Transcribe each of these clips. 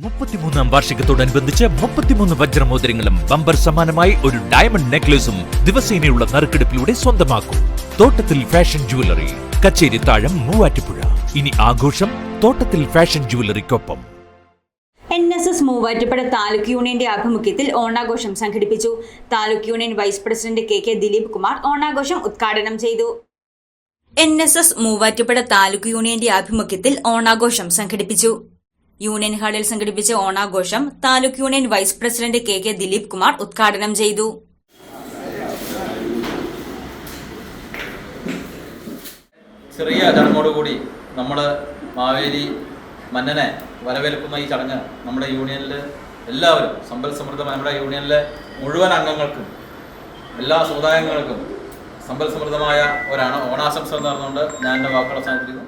മുപ്പത്തിമൂന്നാം വാർഷികത്തോടനുബന്ധിച്ച് മുപ്പത്തിമൂന്ന് വജ്രമോതിരങ്ങളും ബമ്പർ സമാനമായി ഒരു ഡയമണ്ട് നെക്ലേസും ദിവസേനയുള്ള നറുക്കെടുപ്പിലൂടെ സ്വന്തമാക്കും. തോട്ടത്തിൽ ഫാഷൻ ജുവലറി കച്ചേരി താഴം മൂവാറ്റുപുഴ. ഇനി ആഘോഷം തോട്ടത്തിൽ fashion ജുവലറിക്കൊപ്പം N S S Muvattupuzha taluk യൂണിയന്റെ ആഭിമുഖ്യത്തിൽ ഓണാഘോഷം സംഘടിപ്പിച്ചു. Taluk union vice president K K Dileep Kumar ഓണാഘോഷം ഉദ്ഘാടനം ചെയ്തു. N S S Muvattupuzha taluk യൂണിയന്റെ ആഭിമുഖ്യത്തിൽ ഓണാഘോഷം സംഘടിപ്പിച്ചു. യൂണിയൻ ഹാളിൽ സംഘടിപ്പിച്ച ഓണാഘോഷം taluk union vice president K K Dileep Kumar ഉദ്ഘാടനം ചെയ്തു. ചെറിയ ചടങ്ങോടുകൂടി നമ്മൾ മാവേലി മന്നനെ വരവേൽക്കുന്ന ഈ ചടങ്ങ് നമ്മുടെ യൂണിയനിൽ എല്ലാവരും സമ്പൽ സമൃദ്ധമായ നമ്മുടെ യൂണിയനിലെ മുഴുവൻ അംഗങ്ങൾക്കും എല്ലാ സമുദായങ്ങൾക്കും സമ്പൽ സമൃദ്ധമായ ഒരാണ് ഓണാശംസ എന്ന് പറഞ്ഞുകൊണ്ട് ഞാൻ എന്റെ വാക്കുകൾ അവസാനിപ്പിക്കുന്നു.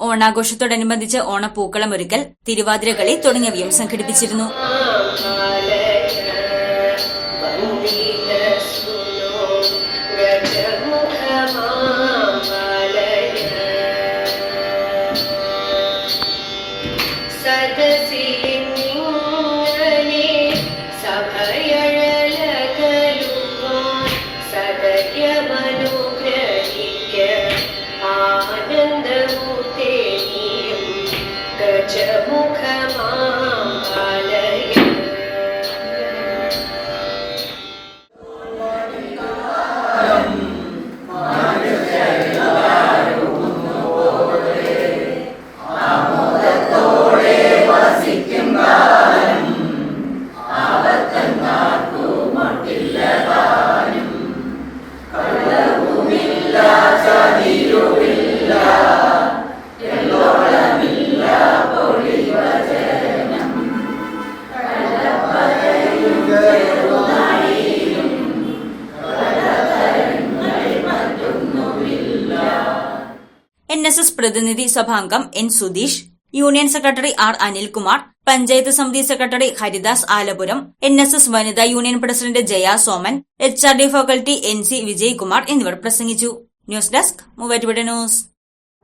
ഓണാഘോഷത്തോടനുബന്ധിച്ച് ഓണപ്പൂക്കളമൊരുക്കൽ തിരുവാതിരകളി തുടങ്ങിയവയും സംഘടിപ്പിച്ചിരുന്നു. എൻ എസ് എസ് പ്രതിനിധി സഭാംഗം N Sudheesh union secretary R Anilkumar panchayat സമിതി secretary Haridas Alapuram N S S വനിതാ union president Jaya Soman H R D faculty N C Vijaykumar എന്നിവർ പ്രസംഗിച്ചു. News desk Muvattupuzha news.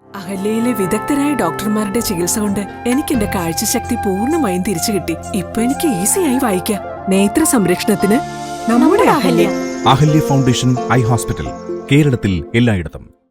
അഹല്യയിലെ വിദഗ്ധരായ ഡോക്ടർമാരുടെ ചികിത്സ കൊണ്ട് എനിക്ക് എന്റെ കാഴ്ചശക്തി പൂർണമായും തിരിച്ചു കിട്ടി. ഇപ്പൊ എനിക്ക് ഈസിയായി വായിക്കാം. നേത്ര സംരക്ഷണത്തിന് നമ്മുടെ Ahalya. Ahalya foundation eye hospital കേരളത്തിൽ എല്ലായിടത്തും.